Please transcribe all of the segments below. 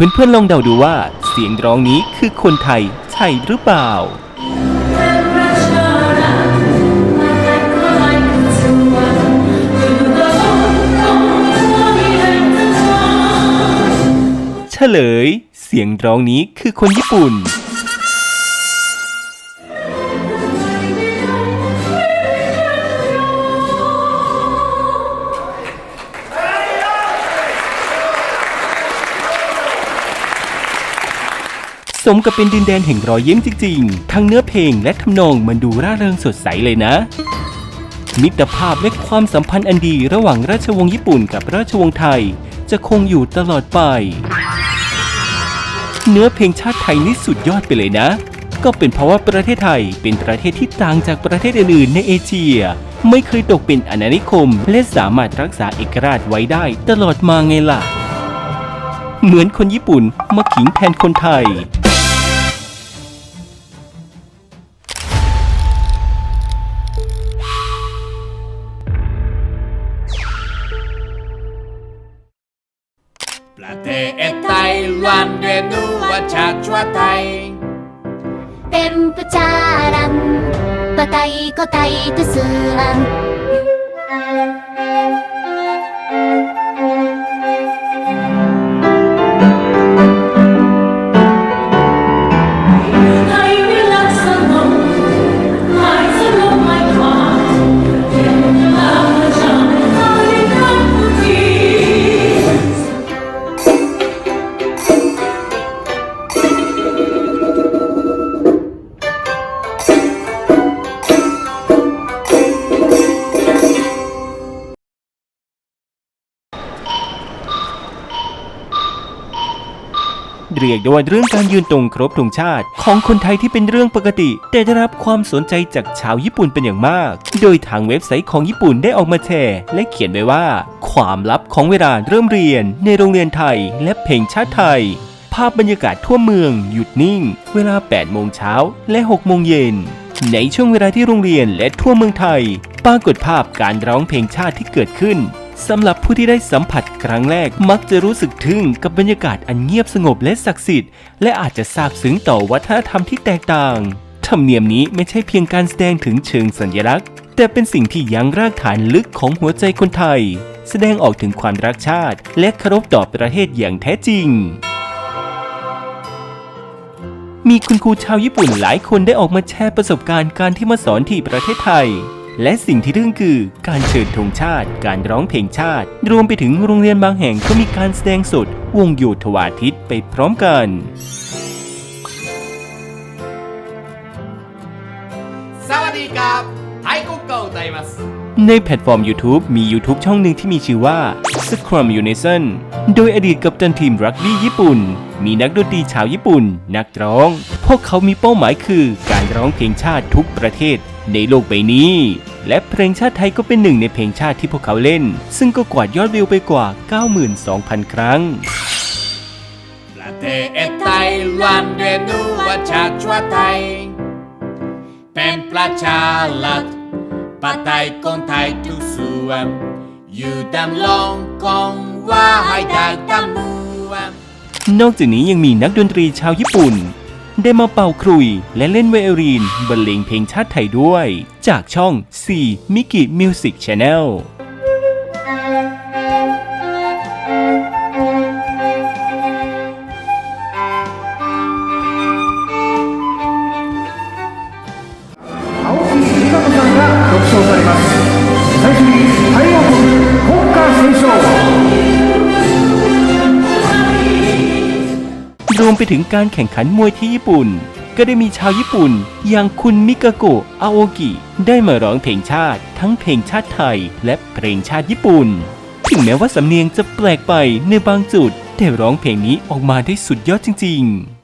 เพื่อนๆลองเดาดูว่าเสียงร้องนี้คือคนไทยใช่หรือเปล่า เฉลย เสียงร้องนี้คือคนญี่ปุ่น สมกับเป็นดินแดนแห่งรอยยิ้มจริงๆ ทั้งเนื้อเพลงและทำนองมันดูร่าเริงสดใสเลยนะ มิตรภาพและความสัมพันธ์อันดีระหว่างราชวงศ์ญี่ปุ่นกับราชวงศ์ไทย จะคงอยู่ตลอดไป เนื้อเพลงชาติไทยนี่สุดยอดไปเลยนะ ก็เป็นเพราะว่าประเทศไทยเป็นประเทศที่ต่างจากประเทศอื่นๆในเอเชีย ไม่เคยตกเป็นอาณานิคม และสามารถรักษาเอกราชไว้ได้ตลอดมาไงล่ะเหมือนคนญี่ปุ่นมาขิงแทนคนไทย ประเทศไทยล้วนเรียนรู้ว่าชาติชั่วไทยเป็นประจารันปะไตก็ไตตุสรัน เรียกได้ว่าเรื่องการยืนตรงครบธงชาติ ของคนไทยที่เป็นเรื่องปกติ แต่ได้รับความสนใจจากชาวญี่ปุ่นเป็นอย่างมาก โดยทางเว็บไซต์ของญี่ปุ่นได้ออกมาแชร์และเขียนไว้ว่า ความลับของเวลาเริ่มเรียน ในโรงเรียนไทย และเพลงชาติไทย ภาพบรรยากาศทั่วเมือง หยุดนิ่ง เวลา 8 โมงเช้าและ6โมงเย็นในช่วงเวลาที่โรงเรียนและทั่วเมืองไทย ปรากฏภาพการร้องเพลงชาติที่เกิดขึ้น สำหรับผู้ที่ได้สัมผัสครั้งแรกมักจะรู้สึกทึ่งกับบรรยากาศอันเงียบสงบและศักดิ์สิทธิ์และอาจจะซาบซึ้งต่อวัฒนธรรมที่แตกต่าง ธรรมเนียมนี้ไม่ใช่เพียงการแสดงถึงเชิงสัญลักษณ์ แต่เป็นสิ่งที่ยังรากฐานลึกของหัวใจคนไทย แสดงออกถึงความรักชาติ และเคารพต่อประเทศอย่างแท้จริงมีคุณครูชาวญี่ปุ่นหลายคนได้ออกมาแชร์ประสบการณ์การที่มาสอนที่ประเทศไทย และสิ่งที่ทึ่งคือการเชิญธงชาติ การร้องเพลงชาติ รวมไปถึงโรงเรียนบางแห่งก็มีการแสดงสด วงโยธวาทิตไปพร้อมกันสวัสดีครับไทยกุ๊กเกิลไดมัสในแพลตฟอร์ม YouTube มี YouTube ช่องหนึ่งที่มีชื่อว่า Scrum Unison โดยอดีตกัปตันทีมรักบี้ญี่ปุ่น มีนักดนตรีชาวญี่ปุ่น นักร้อง พวกเขามีเป้าหมายคือการร้องเพลงชาติทุกประเทศในโลกใบนี้ และเพลงชาติไทยก็เป็นหนึ่งในเพลงชาติที่พวกเขาเล่น ซึ่งก็กวาดยอดวิวไปกว่า 92,000 ครั้ง ประเทศไทยล้วนเรียนรู้ว่าชาติชั่วไทย เป็นประชารัฐปะไตคนไทยทุกส่วนอยู่ดำรงคงไว่าให้ได้ทั้งมวลนอกจากนี้ยังมีนักดนตรีชาวญี่ปุ่น ได้มาเป่าครุยและเล่นไวโอลินบรรเลงเพลงชาติไทยด้วย จากช่อง C Miki Music Channel ไปถึงการแข่งขันมวยที่ญี่ปุ่น ก็ได้มีชาวญี่ปุ่น อย่างคุณมิกาโกะอาโอกิได้มาร้องเพลงชาติ ทั้งเพลงชาติไทย และเพลงชาติญี่ปุ่น ถึงแม้ว่าสำเนียงจะแปลกไปในบางจุด แต่ร้องเพลงนี้ออกมาได้สุดยอดจริง ๆ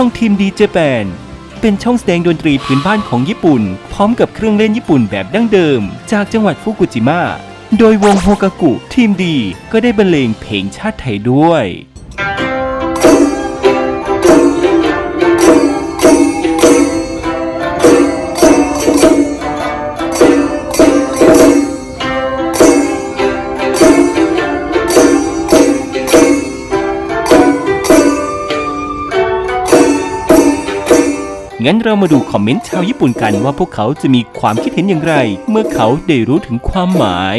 ช่องทีมดีเจแปนเป็นช่องแสดงดนตรีพื้นบ้านของญี่ปุ่น พร้อมกับเครื่องเล่นญี่ปุ่นแบบดั้งเดิม จากจังหวัดฟุกุจิมะโดยวงโฮกากุทีมดีก็ได้บรรเลงเพลงชาติไทยด้วย งั้นเรามาดูคอมเมนต์ชาวญี่ปุ่นกันว่าพวกเขาจะมีความคิดเห็นอย่างไร เมื่อเขาได้รู้ถึงความหมาย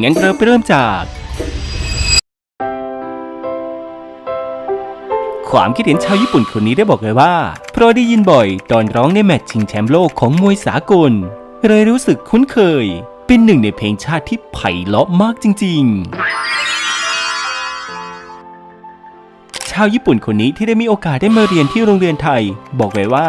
งั้นเราไปเริ่มจาก ความคิดเห็นชาวญี่ปุ่นคนนี้ได้บอกเลยว่า เพราะได้ยินบ่อยตอนร้องในแมตช์ชิงแชมป์โลกของมวยสากล เลยรู้สึกคุ้นเคย เป็นหนึ่งในเพลงชาติที่ไพเราะมากจริง ๆชาวญี่ปุ่นคนนี้ที่ได้มีโอกาสได้มาเรียนที่โรงเรียนไทย บอกเลยว่า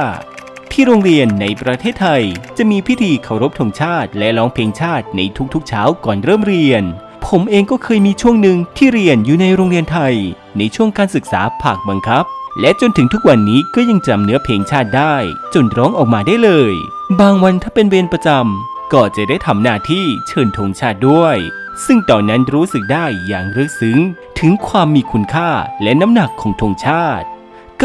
ที่โรงเรียนในประเทศไทย จะมีพิธีเคารพธงชาติ และร้องเพลงชาติในทุกๆ เช้าก่อนเริ่มเรียน ผมเองก็เคยมีช่วงหนึ่งที่เรียนอยู่ในโรงเรียนไทย ในช่วงการศึกษาภาคบังคับ และจนถึงทุกวันนี้ก็ยังจำเนื้อเพลงชาติได้ จนร้องออกมาได้เลย บางวันถ้าเป็นเวรประจำก็จะได้ทำหน้าที่เชิญธงชาติด้วย ซึ่งตอนนั้นรู้สึกได้อย่างลึกซึ้ง ถึงความมีคุณค่าและน้ำหนักของธงชาติ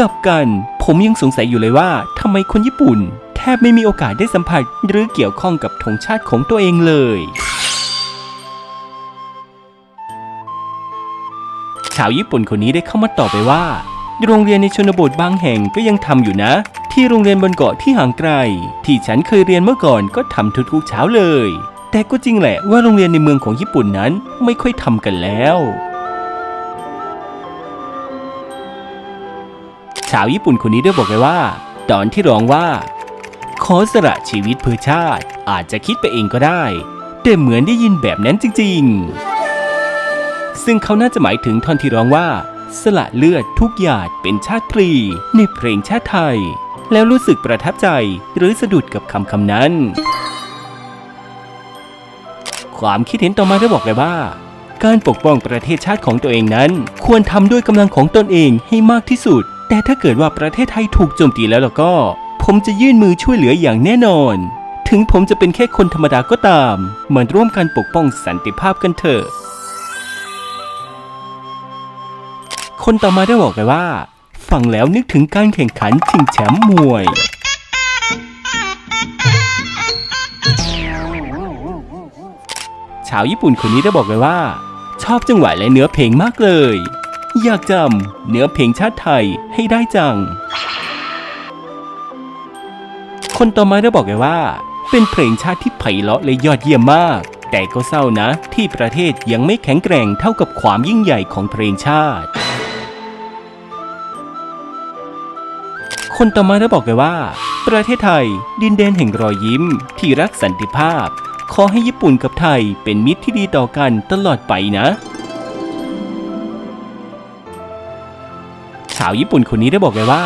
กลับกัน ผมยังสงสัยอยู่เลยว่าทำไมคนญี่ปุ่น แทบไม่มีโอกาสได้สัมผัส หรือเกี่ยวข้องกับธงชาติของตัวเองเลย ชาวญี่ปุ่นคนนี้ได้เข้ามาตอบไปว่า โรงเรียนในชนบทบางแห่งก็ยังทำอยู่นะ ที่โรงเรียนบนเกาะที่ห่างไกล ที่ฉันเคยเรียนเมื่อก่อนก็ทำทุกๆเช้าเลย แต่ก็จริงแหละว่าโรงเรียนในเมืองของญี่ปุ่นนั้นไม่ค่อยทำกันแล้ว ชาวญี่ปุ่นคนนี้ได้บอกเลยว่า ตอนที่ร้องว่า ขอสละชีวิตเพื่อชาติอาจจะคิดไปเองก็ได้ แต่เหมือนได้ยินแบบนั้นจริง ๆ ซึ่งเขาน่าจะหมายถึงท่อนที่ร้องว่า สละเลือดทุกหยาดเป็นชาติพลีในเพลงชาติไทย แล้วรู้สึกประทับใจหรือสะดุดกับคำคำนั้น ความคิดเห็นต่อมาได้บอกเลยว่าการปกป้องประเทศชาติของตัวเองนั้น ควรทำด้วยกำลังของตนเองให้มากที่สุด แต่ถ้าเกิดว่าประเทศไทยถูกโจมตีแล้วล่ะก็ ผมจะยื่นมือช่วยเหลืออย่างแน่นอน ถึงผมจะเป็นแค่คนธรรมดาก็ตามมาร่วมกันปกป้องสันติภาพกันเถอะ คนต่อมาได้บอกไปว่า ฟังแล้วนึกถึงการแข่งขันชิงแชมป์มวยชาวญี่ปุ่นคนนี้ได้บอกเลยว่า ชอบจังหวะและเนื้อเพลงมากเลย อยากจำเนื้อเพลงชาติไทยให้ได้จัง คนต่อมาได้บอกเลยว่า เป็นเพลงชาติที่ไพเราะและยอดเยี่ยมมาก แต่ก็เศร้านะที่ประเทศยังไม่แข็งแกร่งเท่ากับความยิ่งใหญ่ของเพลงชาติ คนต่อมาได้บอกเลยว่า ประเทศไทย ดินแดนแห่งรอยยิ้ม ที่รักสันติภาพ ขอให้ญี่ปุ่นกับไทยเป็นมิตรที่ดีต่อกันตลอดไปนะ ชาวญี่ปุ่นคนนี้ได้บอกเลยว่า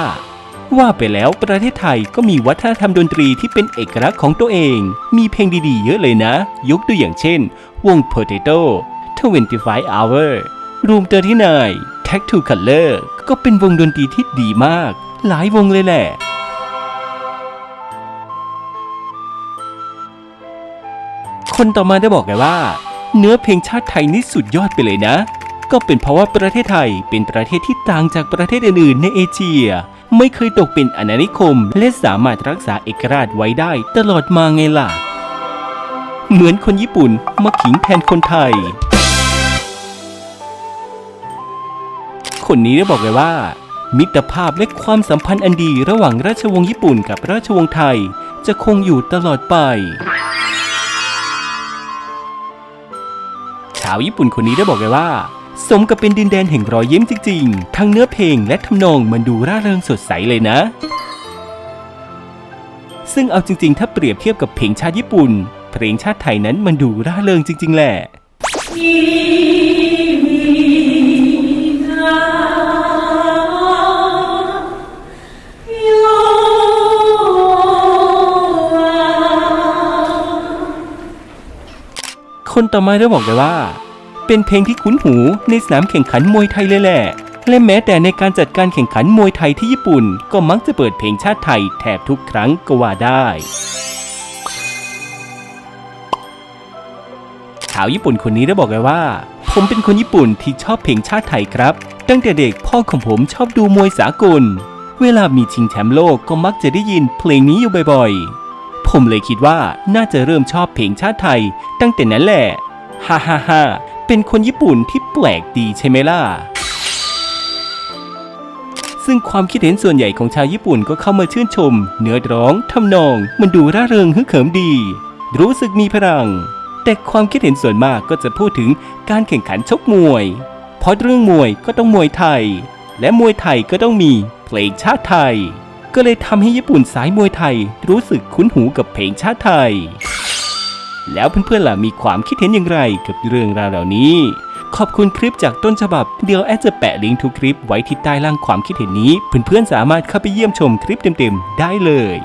ว่าไปแล้วประเทศไทยก็มีวัฒนธรรมดนตรีที่เป็นเอกลักษณ์ของตัวเอง มีเพลงดีๆ เยอะเลยนะ ยกตัวอย่างเช่น วง Potato 25 Hour Room 39 Tag to Color ก็เป็นวงดนตรีที่ดีมาก หลายวงเลยแหละคนต่อมาได้บอกเลยว่า เนื้อเพลงชาติไทยนี่สุดยอดไปเลยนะ ก็เป็นเพราะว่าประเทศไทยเป็นประเทศที่ต่างจากประเทศอื่นๆ ในเอเชีย ไม่เคยตกเป็นอาณานิคม และสามารถรักษาเอกราชไว้ได้ตลอดมาไงล่ะ เหมือนคนญี่ปุ่นมาขิงแทนคนไทย คนนี้ได้บอกเลยว่า มิตรภาพและความสัมพันธ์อันดีระหว่างราชวงศ์ญี่ปุ่นกับราชวงศ์ไทย จะคงอยู่ตลอดไปชาวญี่ปุ่นคนนี้ได้บอกเลยว่า สมกับเป็นดินแดนแห่งรอยยิ้มจริงๆ ทั้งเนื้อเพลงและทำนองมันดูร่าเริงสดใสเลยนะ ซึ่งเอาจริงๆ ถ้าเปรียบเทียบกับเพลงชาติญี่ปุ่น เพลงชาติไทยนั้นมันดูร่าเริงจริง ๆ แหละคนต่อมาได้บอกเลยว่า เป็นเพลงที่คุ้นหูในสนามแข่งขันมวยไทยเลยแหละ และแม้แต่ในการจัดการแข่งขันมวยไทยที่ญี่ปุ่น ก็มักจะเปิดเพลงชาติไทยแทบทุกครั้งก็ว่าได้ชาวญี่ปุ่นคนนี้ได้บอกเลยว่า ผมเป็นคนญี่ปุ่นที่ชอบเพลงชาติไทยครับ ตั้งแต่เด็กพ่อของผมชอบดูมวยสากล เวลามีชิงแชมป์โลกก็มักจะได้ยินเพลงนี้อยู่บ่อยๆ ผมเลยคิดว่าน่าจะเริ่มชอบเพลงชาติไทย ตั้งแต่นั้นแหละ ฮ่าฮ่าฮ่า เป็นคนญี่ปุ่นที่แปลกดีใช่ไหมล่ะ ซึ่งความคิดเห็นส่วนใหญ่ของชาวญี่ปุ่นก็เข้ามาชื่นชม เนื้อร้องทำนอง มันดูร่าเริงฮึกเหิมดี รู้สึกมีพลัง แต่ความคิดเห็นส่วนมากก็จะพูดถึงการแข่งขันชกมวย เพราะเรื่องมวยก็ต้องมวยไทย และมวยไทยก็ต้องมีเพลงชาติไทย ก็เลยทำให้ญี่ปุ่นสายมวยไทยรู้สึกคุ้นหูกับเพลงชาติไทย แล้วเพื่อนๆล่ะมีความคิดเห็นอย่างไรกับเรื่องราวเหล่านี้ ขอบคุณคลิปจากต้นฉบับ เดี๋ยวแอดจะแปะลิงก์ทุกคลิปไว้ที่ใต้ล่างความคิดเห็นนี้ เพื่อนๆสามารถเข้าไปเยี่ยมชมคลิปเต็มๆ ได้เลย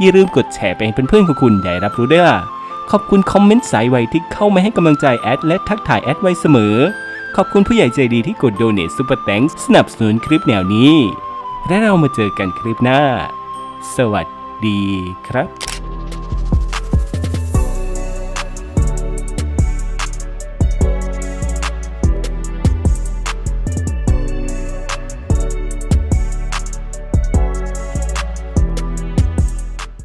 อย่าลืมกดแชร์ไปให้เพื่อนๆของคุณได้รับรู้ด้วยล่ะขอบคุณคอมเมนต์สายไวที่เข้ามาให้กำลังใจแอดและทักทายแอดไว้เสมอ ขอบคุณผู้ใหญ่ใจดีที่กดโดเน t ซูเปอร์แตงสนับสนุนคลิปแนวนี้ และเรามาเจอกันคลิปหน้า สวัสดีครับ